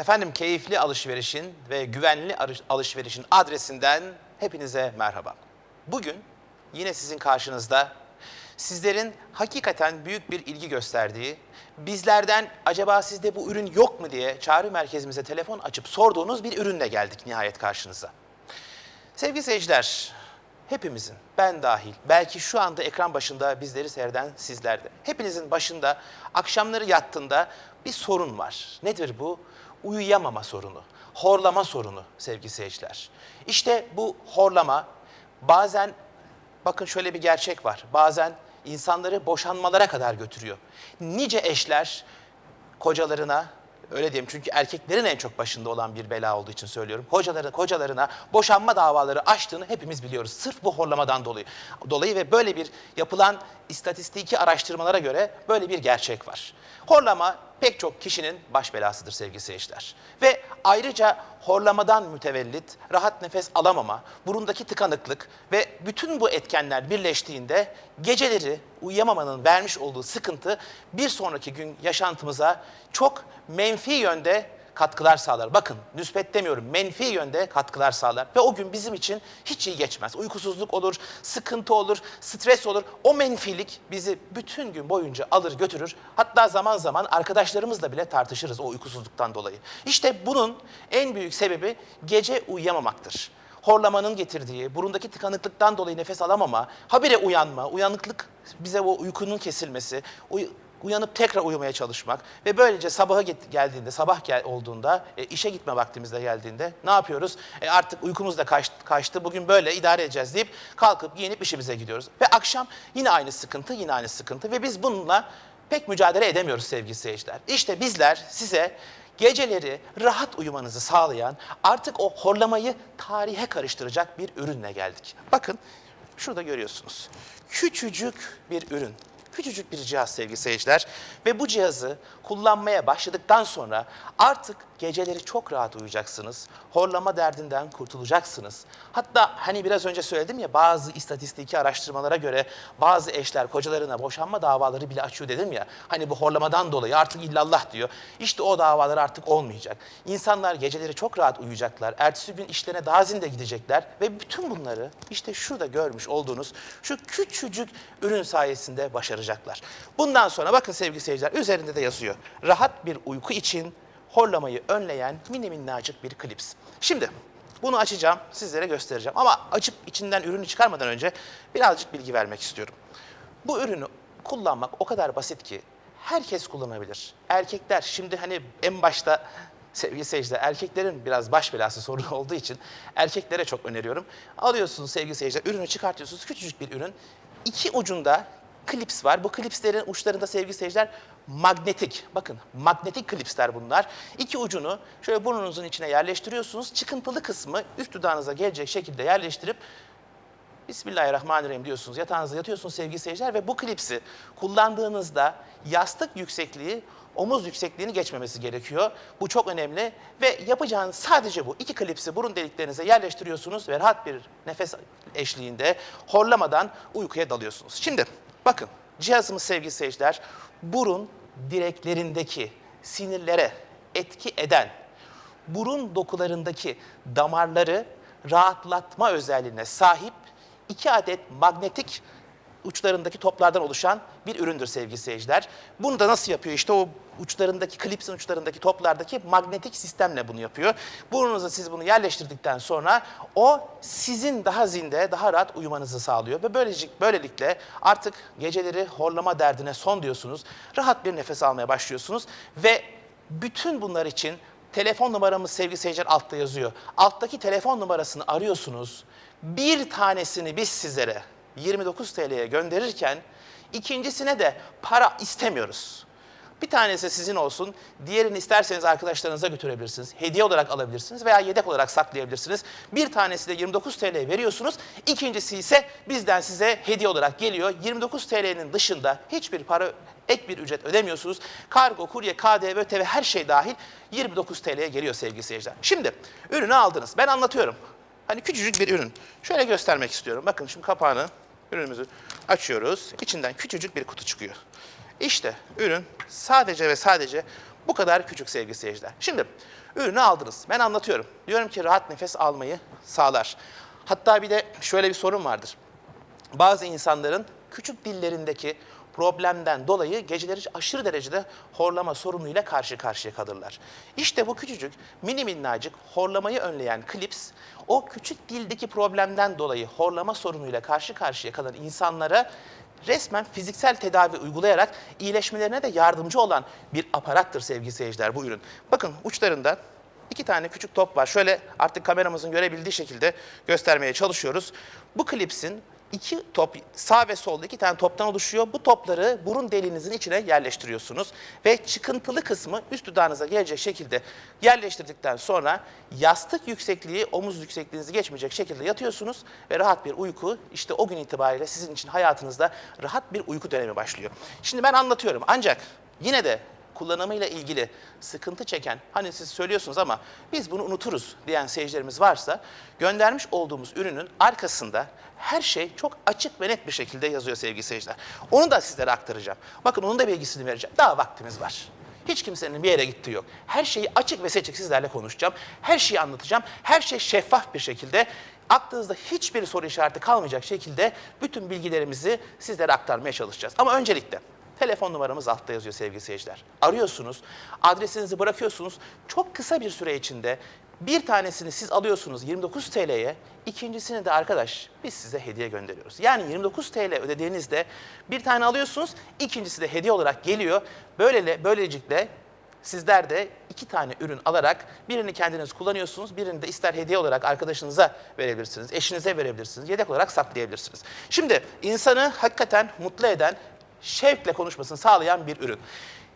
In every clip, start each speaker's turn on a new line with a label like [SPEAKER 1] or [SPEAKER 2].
[SPEAKER 1] Efendim keyifli alışverişin ve güvenli alışverişin adresinden hepinize merhaba. Bugün yine sizin karşınızda sizlerin hakikaten büyük bir ilgi gösterdiği, bizlerden acaba sizde bu ürün yok mu diye çağrı merkezimize telefon açıp sorduğunuz bir ürünle geldik nihayet karşınıza. Sevgili seyirciler, hepimizin, ben dahil, belki şu anda ekran başında bizleri seyreden sizler de, hepinizin başında akşamları yattığında bir sorun var. Nedir bu? Uyuyamama sorunu, horlama sorunu sevgili seyirciler. İşte bu horlama bazen, bakın şöyle bir gerçek var, bazen insanları boşanmalara kadar götürüyor. Nice eşler kocalarına öyle diyeyim çünkü erkeklerin en çok başında olan bir bela olduğu için söylüyorum. Hocaları, kocalarına boşanma davaları açtığını hepimiz biliyoruz. Sırf bu horlamadan dolayı. Dolayı ve böyle bir yapılan istatistiki araştırmalara göre böyle bir gerçek var. Horlama pek çok kişinin baş belasıdır sevgili seyirciler. Ve ayrıca horlamadan mütevellit rahat nefes alamama, burundaki tıkanıklık ve bütün bu etkenler birleştiğinde geceleri uyuyamamanın vermiş olduğu sıkıntı bir sonraki gün yaşantımıza çok menfi yönde katkılar sağlar. Bakın müspet demiyorum menfi yönde katkılar sağlar. Ve o gün bizim için hiç iyi geçmez. Uykusuzluk olur, sıkıntı olur, stres olur. O menfilik bizi bütün gün boyunca alır götürür. Hatta zaman zaman arkadaşlarımızla bile tartışırız o uykusuzluktan dolayı. İşte bunun en büyük sebebi gece uyuyamamaktır. Horlamanın getirdiği, burundaki tıkanıklıktan dolayı nefes alamama, habire uyanma, uyanıklık bize o uykunun kesilmesi, uy- uyanıp tekrar uyumaya çalışmak ve böylece sabaha geldiğinde, sabah gel olduğunda, e, işe gitme vaktimizde geldiğinde ne yapıyoruz? E, artık uykumuz da kaç- kaçtı, bugün böyle idare edeceğiz deyip kalkıp giyinip işimize gidiyoruz. Ve akşam yine aynı sıkıntı, yine aynı sıkıntı ve biz bununla pek mücadele edemiyoruz sevgili seyirciler. İşte bizler size geceleri rahat uyumanızı sağlayan, artık o horlamayı tarihe karıştıracak bir ürünle geldik. Bakın şurada görüyorsunuz. Küçücük bir ürün. Küçücük bir cihaz sevgili seyirciler ve bu cihazı kullanmaya başladıktan sonra artık geceleri çok rahat uyuyacaksınız. Horlama derdinden kurtulacaksınız. Hatta hani biraz önce söyledim ya bazı istatistiki araştırmalara göre bazı eşler kocalarına boşanma davaları bile açıyor dedim ya. Hani bu horlamadan dolayı artık illallah diyor. İşte o davalar artık olmayacak. İnsanlar geceleri çok rahat uyuyacaklar. Ertesi gün işlerine daha zinde gidecekler ve bütün bunları işte şurada görmüş olduğunuz şu küçücük ürün sayesinde başaracaklar. Bundan sonra bakın sevgili seyirciler üzerinde de yazıyor. Rahat bir uyku için horlamayı önleyen mini minnacık bir klips. Şimdi bunu açacağım, sizlere göstereceğim. Ama açıp içinden ürünü çıkarmadan önce birazcık bilgi vermek istiyorum. Bu ürünü kullanmak o kadar basit ki herkes kullanabilir. Erkekler şimdi hani en başta sevgili seyirciler erkeklerin biraz baş belası sorunu olduğu için erkeklere çok öneriyorum. Alıyorsunuz sevgili seyirciler ürünü çıkartıyorsunuz küçücük bir ürün. İki ucunda klips var. Bu klipslerin uçlarında sevgili seyirciler magnetik. Bakın magnetik klipsler bunlar. İki ucunu şöyle burnunuzun içine yerleştiriyorsunuz. Çıkıntılı kısmı üst dudağınıza gelecek şekilde yerleştirip Bismillahirrahmanirrahim diyorsunuz. Yatağınızda yatıyorsunuz sevgili seyirciler ve bu klipsi kullandığınızda yastık yüksekliği omuz yüksekliğini geçmemesi gerekiyor. Bu çok önemli ve yapacağınız sadece bu. İki klipsi burun deliklerinize yerleştiriyorsunuz ve rahat bir nefes eşliğinde horlamadan uykuya dalıyorsunuz. Şimdi bakın cihazımız sevgili seyirciler burun direklerindeki sinirlere etki eden burun dokularındaki damarları rahatlatma özelliğine sahip iki adet magnetik uçlarındaki toplardan oluşan bir üründür sevgili seyirciler. Bunu da nasıl yapıyor? İşte o uçlarındaki, klipsin uçlarındaki toplardaki magnetik sistemle bunu yapıyor. Burnunuza siz bunu yerleştirdikten sonra o sizin daha zinde, daha rahat uyumanızı sağlıyor. Ve böylece, böylelikle artık geceleri horlama derdine son diyorsunuz. Rahat bir nefes almaya başlıyorsunuz ve bütün bunlar için telefon numaramız sevgili seyirciler altta yazıyor. Alttaki telefon numarasını arıyorsunuz. Bir tanesini biz sizlere 29 TL'ye gönderirken ikincisine de para istemiyoruz. Bir tanesi sizin olsun, diğerini isterseniz arkadaşlarınıza götürebilirsiniz. Hediye olarak alabilirsiniz veya yedek olarak saklayabilirsiniz. Bir tanesi de 29 TL veriyorsunuz. İkincisi ise bizden size hediye olarak geliyor. 29 TL'nin dışında hiçbir para, ek bir ücret ödemiyorsunuz. Kargo, kurye, KDV, ÖTV her şey dahil 29 TL'ye geliyor sevgili seyirciler. Şimdi ürünü aldınız. Ben anlatıyorum. Hani küçücük bir ürün. Şöyle göstermek istiyorum. Bakın şimdi kapağını, ürünümüzü açıyoruz. İçinden küçücük bir kutu çıkıyor. İşte ürün sadece ve sadece Bu kadar küçük sevgili seyirciler. Şimdi ürünü aldınız. Ben anlatıyorum. Diyorum ki rahat nefes almayı sağlar. Hatta bir de şöyle bir sorun vardır. Bazı insanların küçük dillerindeki problemden dolayı geceleri aşırı derecede horlama sorunuyla karşı karşıya kalırlar. İşte bu küçücük mini minnacık horlamayı önleyen klips o küçük dildeki problemden dolayı horlama sorunuyla karşı karşıya kalan insanlara resmen fiziksel tedavi uygulayarak iyileşmelerine de yardımcı olan bir aparattır sevgili seyirciler bu ürün. Bakın uçlarında İki tane küçük top var. Şöyle artık kameramızın görebildiği şekilde göstermeye çalışıyoruz. Bu klipsin iki top sağ ve solda iki tane toptan oluşuyor. Bu topları burun deliğinizin içine yerleştiriyorsunuz ve çıkıntılı kısmı üst dudağınıza gelecek şekilde yerleştirdikten sonra yastık yüksekliği omuz yüksekliğinizi geçmeyecek şekilde yatıyorsunuz ve rahat bir uyku işte o gün itibariyle sizin için hayatınızda rahat bir uyku dönemi başlıyor. Şimdi ben anlatıyorum ancak yine de kullanımıyla ilgili sıkıntı çeken, hani siz söylüyorsunuz ama biz bunu unuturuz diyen seyircilerimiz varsa göndermiş olduğumuz ürünün arkasında her şey çok açık ve net bir şekilde yazıyor sevgili seyirciler. Onu da sizlere aktaracağım. Bakın onun da bilgisini vereceğim. Daha vaktimiz var. Hiç kimsenin bir yere gittiği yok. Her şeyi açık ve seçik sizlerle konuşacağım. Her şeyi anlatacağım. Her şey şeffaf bir şekilde aklınızda hiçbir soru işareti kalmayacak şekilde bütün bilgilerimizi sizlere aktarmaya çalışacağız. Ama öncelikle Telefon numaramız altta yazıyor sevgili seyirciler. Arıyorsunuz, adresinizi bırakıyorsunuz. Çok kısa bir süre içinde bir tanesini siz alıyorsunuz 29 TL'ye, ikincisini de arkadaş biz size hediye gönderiyoruz. Yani 29 TL ödediğinizde bir tane alıyorsunuz, ikincisi de hediye olarak geliyor. Böylele, böylelikle Sizler de iki tane ürün alarak birini kendiniz kullanıyorsunuz, birini de ister hediye olarak arkadaşınıza verebilirsiniz, eşinize verebilirsiniz, yedek olarak saklayabilirsiniz. Şimdi insanı hakikaten mutlu eden, şevkle konuşmasını sağlayan bir ürün.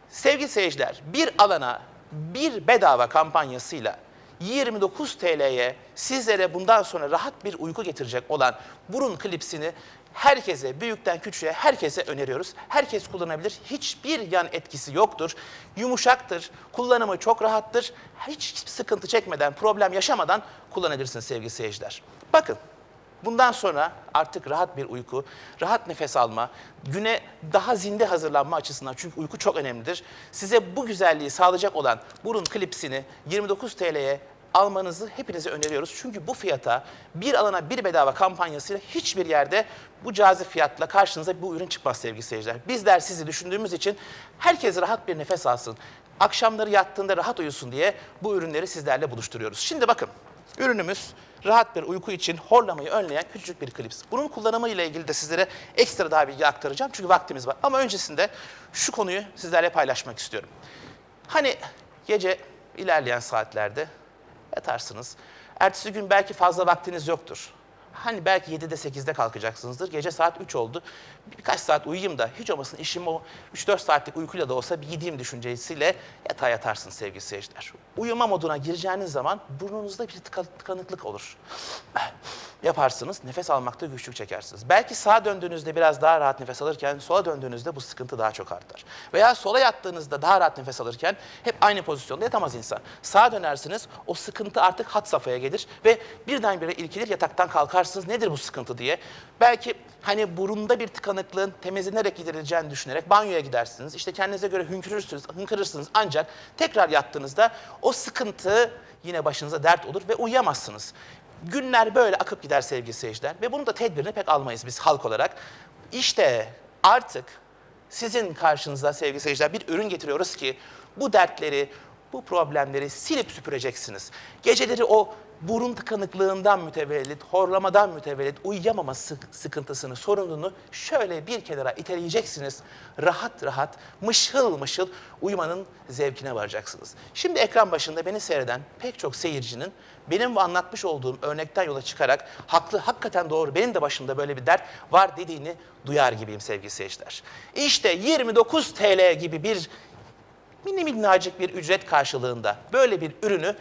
[SPEAKER 1] Sevgili seyirciler, bir alana bir bedava kampanyasıyla 29 TL'ye sizlere bundan sonra rahat bir uyku getirecek olan burun klipsini herkese, büyükten küçüğe herkese öneriyoruz. Herkes kullanabilir. Hiçbir yan etkisi yoktur. Yumuşaktır. Kullanımı çok rahattır. Hiç sıkıntı çekmeden, problem yaşamadan kullanabilirsiniz sevgili seyirciler. Bakın Bundan sonra artık rahat bir uyku, rahat nefes alma, güne daha zinde hazırlanma açısından çünkü uyku çok önemlidir. Size bu güzelliği sağlayacak olan burun klipsini 29 TL'ye almanızı hepinize öneriyoruz. Çünkü bu fiyata bir alana bir bedava kampanyasıyla hiçbir yerde bu cazip fiyatla karşınıza bu ürün çıkmaz sevgili seyirciler. Bizler sizi düşündüğümüz için herkes rahat bir nefes alsın. Akşamları yattığında rahat uyusun diye bu ürünleri sizlerle buluşturuyoruz. Şimdi bakın ürünümüz rahat bir uyku için horlamayı önleyen küçük bir klips. Bunun kullanımı ile ilgili de sizlere ekstra daha bilgi aktaracağım çünkü vaktimiz var. Ama öncesinde şu konuyu sizlerle paylaşmak istiyorum. Hani gece ilerleyen saatlerde yatarsınız. Ertesi gün belki fazla vaktiniz yoktur. Hani belki 7'de 8'de kalkacaksınızdır. Gece saat 3 oldu. Birkaç saat uyuyayım da hiç olmasın işim o 3-4 saatlik uykuyla da olsa bir gideyim düşüncesiyle yatağa yatarsınız sevgili seyirciler. Uyuma moduna gireceğiniz zaman burnunuzda bir tıka- tıkanıklık olur. Yaparsınız, nefes almakta güçlük çekersiniz. Belki sağa döndüğünüzde biraz daha rahat nefes alırken sola döndüğünüzde bu sıkıntı daha çok artar. Veya sola yattığınızda daha rahat nefes alırken hep aynı pozisyonda yatamaz insan. Sağa dönersiniz, o sıkıntı artık hat safhaya gelir ve birdenbire ilkilir yataktan kalkarsınız. Nedir bu sıkıntı diye. Belki hani burunda bir tıkanıklığın temizlenerek giderileceğini düşünerek banyoya gidersiniz. İşte kendinize göre hünkürürsünüz, hınkırırsınız ancak tekrar yattığınızda o sıkıntı yine başınıza dert olur ve uyuyamazsınız. Günler böyle akıp gider sevgili seyirciler ve bunu da tedbirini pek almayız biz halk olarak. İşte artık sizin karşınıza sevgili seyirciler bir ürün getiriyoruz ki bu dertleri, bu problemleri silip süpüreceksiniz. Geceleri o burun tıkanıklığından mütevellit, horlamadan mütevellit uyuyamama sık- sıkıntısını, sorununu şöyle bir kenara iteleyeceksiniz. Rahat rahat, mışıl mışıl uyumanın zevkine varacaksınız. Şimdi ekran başında beni seyreden pek çok seyircinin benim anlatmış olduğum örnekten yola çıkarak haklı, hakikaten doğru, benim de başımda böyle bir dert var dediğini duyar gibiyim sevgili seyirciler. İşte 29 TL gibi bir mini minnacık bir ücret karşılığında böyle bir ürünü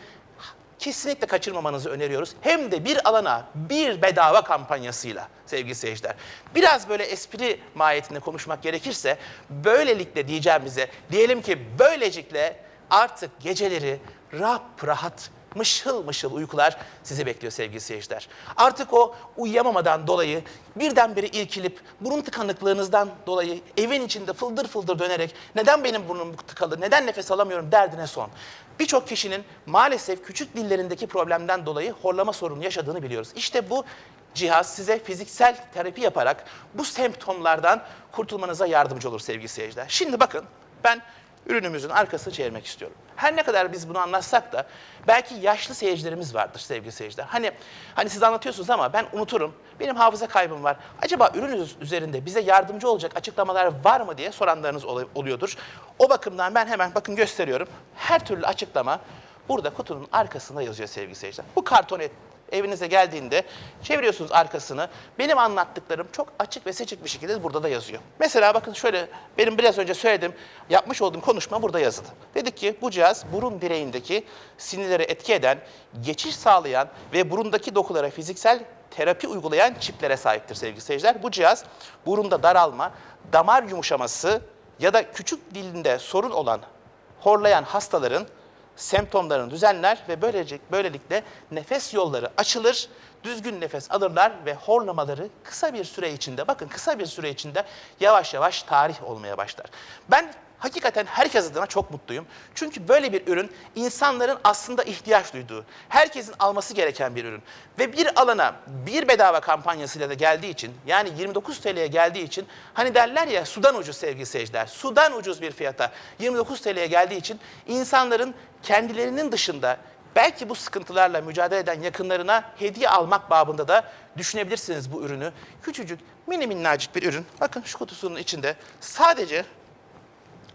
[SPEAKER 1] kesinlikle kaçırmamanızı öneriyoruz. Hem de bir alana bir bedava kampanyasıyla sevgili seyirciler. Biraz böyle espri mahiyetinde konuşmak gerekirse böylelikle diyeceğim bize diyelim ki böylecikle artık geceleri rahat rahat mışıl mışıl uykular sizi bekliyor sevgili seyirciler. Artık o uyuyamamadan dolayı birdenbire irkilip burun tıkanıklığınızdan dolayı evin içinde fıldır fıldır dönerek neden benim burnum tıkalı, neden nefes alamıyorum derdine son. Birçok kişinin maalesef küçük dillerindeki problemden dolayı horlama sorunu yaşadığını biliyoruz. İşte bu cihaz size fiziksel terapi yaparak bu semptomlardan kurtulmanıza yardımcı olur sevgili seyirciler. Şimdi bakın ben ürünümüzün arkasını çevirmek istiyorum. Her ne kadar biz bunu anlatsak da belki yaşlı seyircilerimiz vardır sevgili seyirciler. Hani hani siz anlatıyorsunuz ama ben unuturum. Benim hafıza kaybım var. Acaba ürününüz üzerinde bize yardımcı olacak açıklamalar var mı diye soranlarınız ol- oluyordur. O bakımdan ben hemen bakın gösteriyorum. Her türlü açıklama burada kutunun arkasında yazıyor sevgili seyirciler. Bu kartonet evinize geldiğinde çeviriyorsunuz arkasını. Benim anlattıklarım çok açık ve seçik bir şekilde burada da yazıyor. Mesela bakın şöyle benim biraz önce söyledim, yapmış olduğum konuşma burada yazılı. Dedik ki bu cihaz burun direğindeki sinirlere etki eden, geçiş sağlayan ve burundaki dokulara fiziksel terapi uygulayan çiplere sahiptir sevgili seyirciler. Bu cihaz burunda daralma, damar yumuşaması ya da küçük dilinde sorun olan horlayan hastaların semptomlarını düzenler ve böylece böylelikle nefes yolları açılır, düzgün nefes alırlar ve horlamaları kısa bir süre içinde, bakın kısa bir süre içinde yavaş yavaş tarih olmaya başlar. Ben hakikaten herkes adına çok mutluyum. Çünkü böyle bir ürün insanların aslında ihtiyaç duyduğu, herkesin alması gereken bir ürün. Ve bir alana bir bedava kampanyasıyla da geldiği için, yani 29 TL'ye geldiği için, hani derler ya sudan ucuz sevgili seyirciler, sudan ucuz bir fiyata 29 TL'ye geldiği için insanların kendilerinin dışında belki bu sıkıntılarla mücadele eden yakınlarına hediye almak babında da düşünebilirsiniz bu ürünü. Küçücük, mini minnacık bir ürün. Bakın şu kutusunun içinde sadece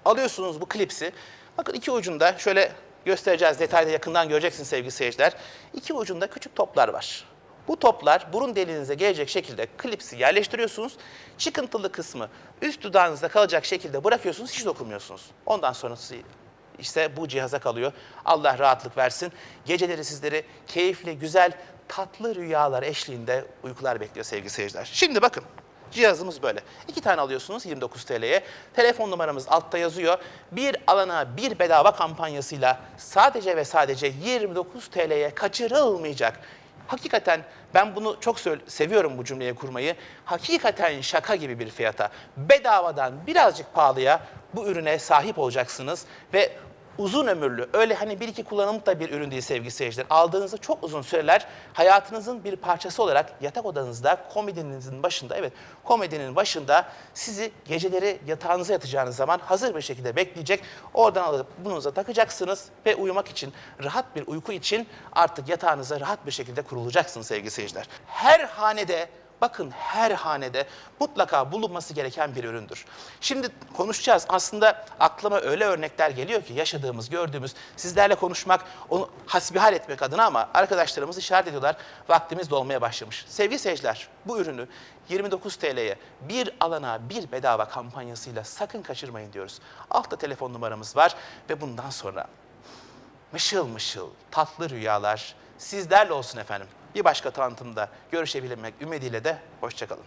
[SPEAKER 1] alıyorsunuz bu klipsi. Bakın iki ucunda şöyle göstereceğiz detaylı yakından göreceksiniz sevgili seyirciler. İki ucunda küçük toplar var. Bu toplar burun deliğinize gelecek şekilde klipsi yerleştiriyorsunuz. Çıkıntılı kısmı üst dudağınızda kalacak şekilde bırakıyorsunuz, hiç dokunmuyorsunuz. Ondan sonrası işte bu cihaza kalıyor. Allah rahatlık versin. Geceleri sizleri keyifli, güzel, tatlı rüyalar eşliğinde uykular bekliyor sevgili seyirciler. Şimdi bakın. Cihazımız böyle. İki tane alıyorsunuz 29 TL'ye. Telefon numaramız altta yazıyor. Bir alana bir bedava kampanyasıyla sadece ve sadece 29 TL'ye kaçırılmayacak. Hakikaten ben bunu çok seviyorum bu cümleyi kurmayı. Hakikaten şaka gibi bir fiyata, bedavadan birazcık pahalıya bu ürüne sahip olacaksınız ve uzun ömürlü, öyle hani bir iki kullanımlık da bir ürün değil sevgili seyirciler. Aldığınızda çok uzun süreler hayatınızın bir parçası olarak yatak odanızda komodinizin başında, evet komodinin başında sizi geceleri yatağınıza yatacağınız zaman hazır bir şekilde bekleyecek. Oradan alıp bununuza takacaksınız ve uyumak için, rahat bir uyku için artık yatağınıza rahat bir şekilde kurulacaksınız sevgili seyirciler. Her hanede Bakın her hanede mutlaka bulunması gereken bir üründür. Şimdi konuşacağız. Aslında aklıma öyle örnekler geliyor ki yaşadığımız, gördüğümüz, sizlerle konuşmak, onu hasbihal etmek adına ama arkadaşlarımız işaret ediyorlar. Vaktimiz dolmaya başlamış. Sevgili seyirciler, bu ürünü 29 TL'ye bir alana bir bedava kampanyasıyla sakın kaçırmayın diyoruz. Altta telefon numaramız var ve bundan sonra mışıl mışıl tatlı rüyalar sizlerle olsun efendim. Bir başka tanıtımda görüşebilmek ümidiyle de hoşçakalın.